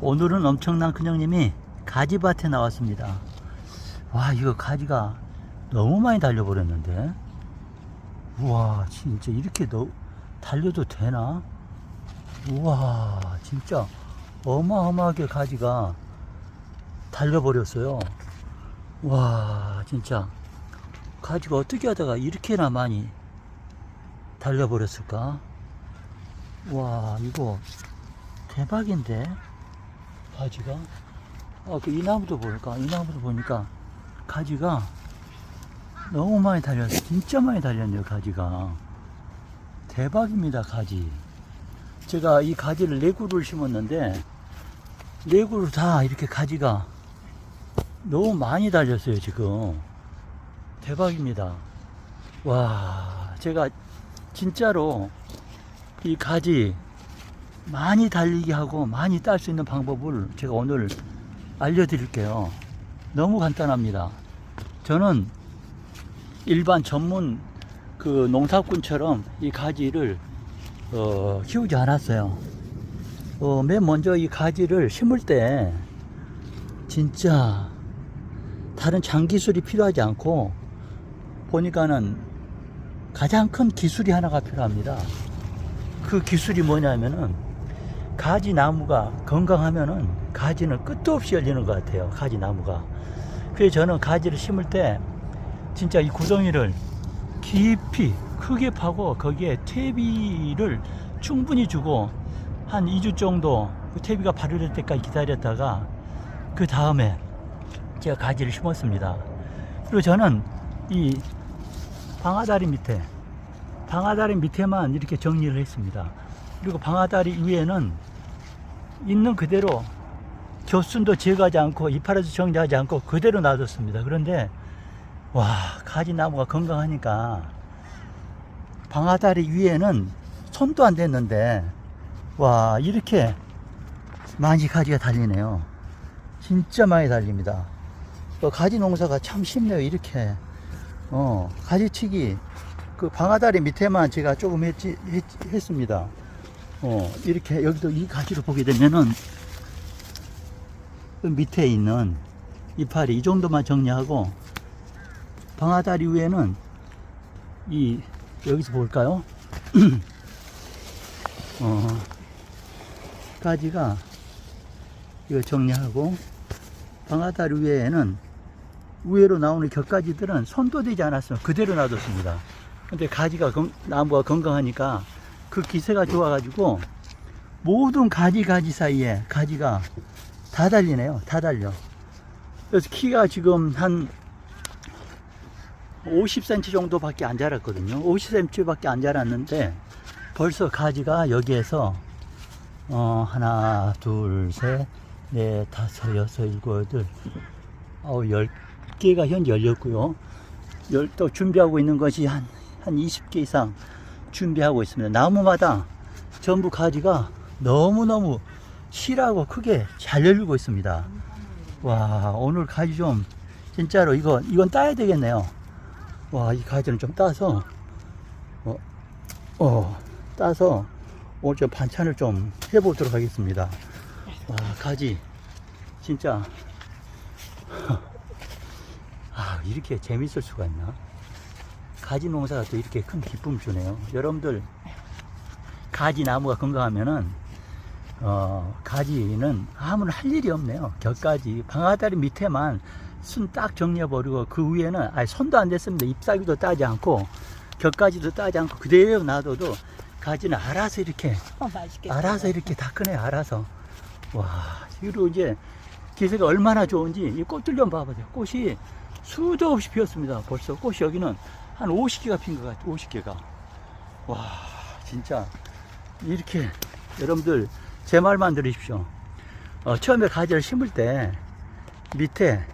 오늘은 엄청난 큰형님이 가지밭에 나왔습니다. 와, 이거 가지가 너무 많이 달려버렸는데. 우와, 진짜 이렇게 너, 달려도 되나? 우와, 진짜 어마어마하게 가지가 달려버렸어요. 와, 진짜. 가지가 어떻게 하다가 이렇게나 많이 달려버렸을까? 와, 이거 대박인데? 가지가? 아, 그 이 나무도 볼까? 이 나무도 보니까 가지가 너무 많이 달렸어. 진짜 많이 달렸네요, 가지가. 대박입니다, 가지. 제가 이 가지를 네 그루를 심었는데, 네 그루 다 이렇게 가지가 너무 많이 달렸어요, 지금. 대박입니다. 와, 제가 진짜로 이 가지 많이 달리게 하고 많이 딸 수 있는 방법을 제가 오늘 알려드릴게요. 너무 간단합니다. 저는 일반 전문 그 농사꾼처럼 이 가지를 어, 키우지 않았어요. 어, 맨 먼저 이 가지를 심을 때 진짜 다른 장기술이 필요하지 않고 보니까는 가장 큰 기술이 하나가 필요합니다. 그 기술이 뭐냐면은 가지 나무가 건강하면은 가지는 끝도 없이 열리는 것 같아요. 가지 나무가. 그래서 저는 가지를 심을 때 진짜 이 구덩이를 깊이 크게 파고 거기에 퇴비를 충분히 주고 한 2주 정도 그 퇴비가 바르를 때까지 기다렸다가 그 다음에 제가 가지를 심었습니다. 그리고 저는 이 방아다리 밑에 방아다리 밑에만 이렇게 정리를 했습니다. 그리고 방아다리 위에는 있는 그대로 교순도 제거하지 않고 이파리도 정리하지 않고 그대로 놔뒀습니다. 그런데 와 가지나무가 건강하니까 방아다리 위에는 손도 안 댔는데 와 이렇게 많이 가지가 달리네요. 진짜 많이 달립니다. 또 가지 농사가 참 쉽네요. 이렇게 어 가지치기 그 방아다리 밑에만 제가 조금 했지, 했, 습니다 어, 이렇게 여기도 이 가지를 보게 되면은 그 밑에 있는 이파리 이 정도만 정리하고 방아다리 위에는 이 여기서 볼까요? 어, 가지가 이거 정리하고 방아다리 위에는 위로 나오는 격가지들은 손도 대지 않았어요. 그대로 놔뒀습니다. 근데 가지가 건- 나무가 건강하니까 그 기세가 좋아가지고 모든 가지 가지 사이에 가지가 다 달리네요. 다 달려. 그래서 키가 지금 한 50cm 정도밖에 안 자랐거든요. 50cm밖에 안 자랐는데 벌써 가지가 여기에서 어 하나 둘 셋 넷 다섯 여섯 일곱 여덟 아홉 열 개가 현재 열렸고요. 열, 또 준비하고 있는 것이 한, 한 20개 이상 준비하고 있습니다. 나무마다 전부 가지가 너무너무 실하고 크게 잘 열리고 있습니다. 와, 오늘 가지 좀, 진짜로 이거, 이건 따야 되겠네요. 와, 이 가지는 좀 따서, 어, 어, 따서 오늘 좀 반찬을 좀 해보도록 하겠습니다. 와, 가지, 진짜. 아, 이렇게 재밌을 수가 있나? 가지 농사가 또 이렇게 큰 기쁨을 주네요. 여러분들, 가지 나무가 건강하면은, 어, 가지는 아무런 할 일이 없네요. 격가지, 방아다리 밑에만 순 딱 정리해버리고, 그 위에는, 아예 손도 안 댔습니다. 잎사귀도 따지 않고, 격가지도 따지 않고, 그대로 놔둬도, 가지는 알아서 이렇게, 어. 알아서 이렇게 다 크네요, 알아서. 와, 그리고 이제, 기세가 얼마나 좋은지, 이 꽃들 좀 봐보세요. 꽃이 수도 없이 피었습니다. 벌써 꽃이 여기는 한 50개가 핀 것 같아요. 50개가. 와, 진짜. 이렇게, 여러분들, 제 말만 들으십시오. 어, 처음에 가지를 심을 때, 밑에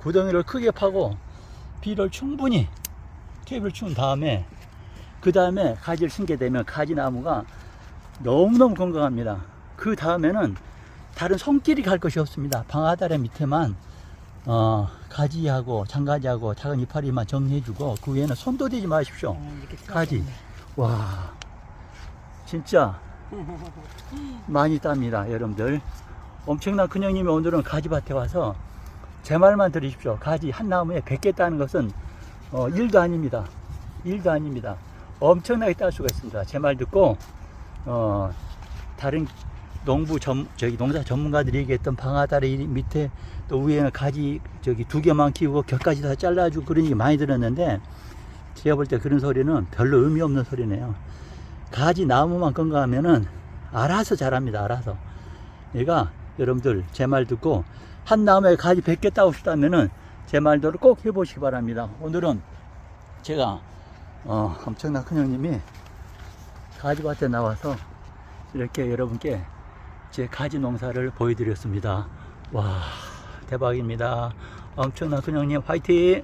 구덩이를 크게 파고, 비를 충분히 탭을 춘 다음에, 그 다음에 가지를 심게 되면 가지나무가 너무너무 건강합니다. 그 다음에는 다른 손길이 갈 것이 없습니다. 방아다리 밑에만 어, 가지하고 장가지하고 작은 이파리만 정리해주고 그 위에는 손도 대지 마십시오. 어, 이렇게 가지. 와, 진짜 많이 땁니다, 여러분들. 엄청난 큰형님이 오늘은 가지밭에 와서 제 말만 들으십시오. 가지 한 나무에 100개 따는 것은 어, 일도 아닙니다. 일도 아닙니다. 엄청나게 딸 수가 있습니다. 제 말 듣고 어, 다른 농부 전 저기 농사 전문가들이 얘기했던 방아다리 밑에 또 위에는 가지 저기 두 개만 키우고 격까지 다 잘라주고 그런 얘기 많이 들었는데 제가 볼 때 그런 소리는 별로 의미 없는 소리네요. 가지 나무만 건강하면은 알아서 자랍니다. 알아서. 얘가 여러분들 제 말 듣고 한 나무에 가지 100개 따고 싶다면은 제 말대로 꼭 해보시기 바랍니다. 오늘은 제가 어, 엄청난 큰 형님이 가지밭에 나와서 이렇게 여러분께 제 가지 농사를 보여드렸습니다. 와 대박입니다. 엄청난 큰 형님 화이팅!